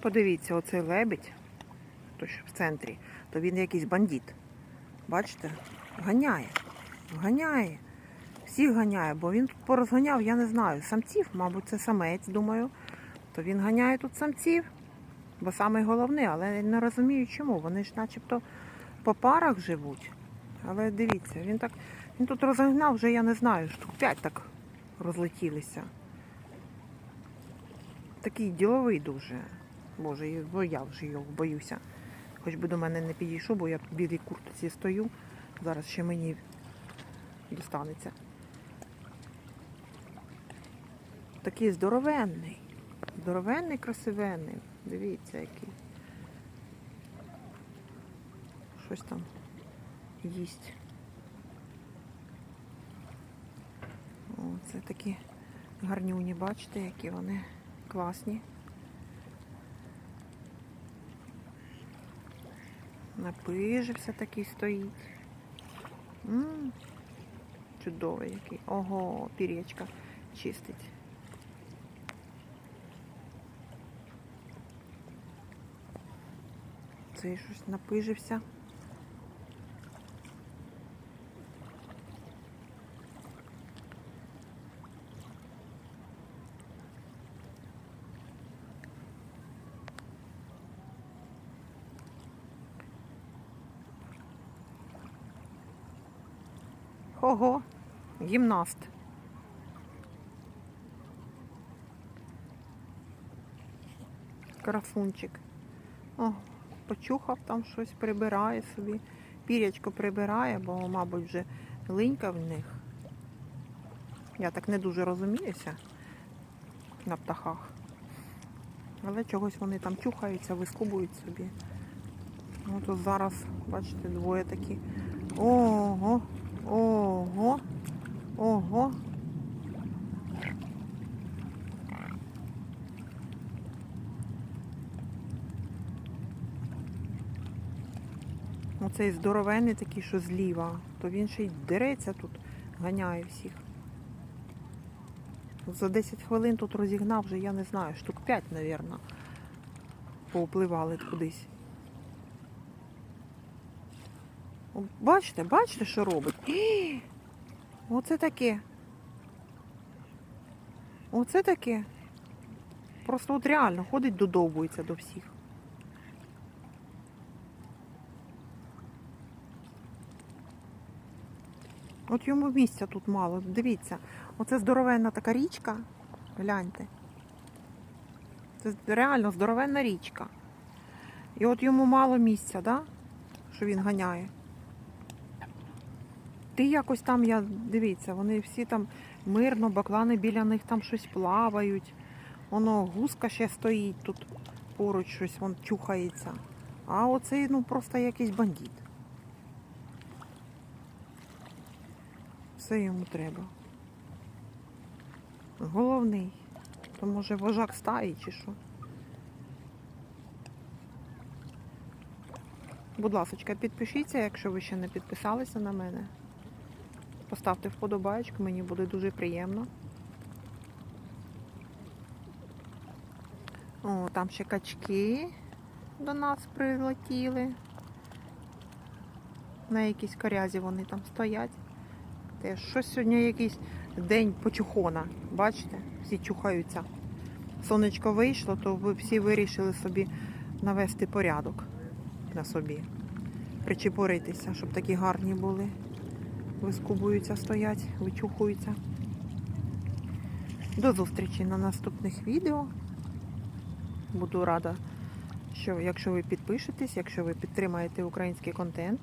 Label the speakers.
Speaker 1: Подивіться, оцей лебідь, той що в центрі, то він якийсь бандит. Бачите? Ганяє. Ганяє. Всіх ганяє, бо він тут порозганяв, я не знаю, самців, мабуть, це самець, думаю. То він ганяє тут самців, бо саме головне, але не розумію чому. Вони ж начебто по парах живуть. Але дивіться, він так. Він тут розгнав вже, я не знаю, штук 5 так розлетілися. Такий діловий дуже. Боже, бо я вже його боюся. Хоч би до мене не підійшов, бо я в білій куртці стою. Зараз ще мені достанеться. Такий здоровенний. Здоровенний, красивенний. Дивіться, який. Щось там їсть. О, це такі гарнюні, бачите, які вони класні. Напижився такий стоїть. м чудовий який. Ого, пір'ячка чистить. Цей щось напижився. Ого, гімнаст. Красунчик. О, почухав там щось, прибирає собі. Пірячко прибирає, бо, мабуть, вже линька в них. Я так не дуже розуміюся на птахах. Але чогось вони там чухаються, вискубують собі. Ну то зараз, бачите, двоє такі. Ого, ого, ого. Оцей здоровенний такий, що зліва, то він ще й дереться тут, ганяє всіх. За 10 хвилин тут розігнав вже, я не знаю, штук 5, мабуть, поупливали кудись. О, Бачите, бачите, що робить? Оце таке. Оце таке. Просто от реально ходить, додовбується до всіх. От йому місця тут мало. Дивіться, оце здоровенна така річка. Гляньте. Це реально здоровенна річка. І от йому мало місця, да? що він ганяє. Ти якось там, я дивіться, вони всі там мирно, баклани біля них там щось плавають. Воно гуска ще стоїть тут поруч щось вон чухається. А оцей ну просто якийсь бандит. Все йому треба. Головний. То може вожак стаї чи що. Будь ласка, підпишіться, якщо ви ще не підписалися на мене. Поставте вподобайку, мені буде дуже приємно. О, там ще качки до нас прилетіли. На якійсь корязі вони там стоять. Теж щось сьогодні якийсь день почухона. Бачите? Всі чухаються. Сонечко вийшло, то ви всі вирішили собі навести порядок на собі. Причепуритися, щоб такі гарні були. Вискубуються, стоять, вичухуються. До зустрічі на наступних відео. Буду рада, що якщо ви підпишетесь, якщо ви підтримаєте український контент.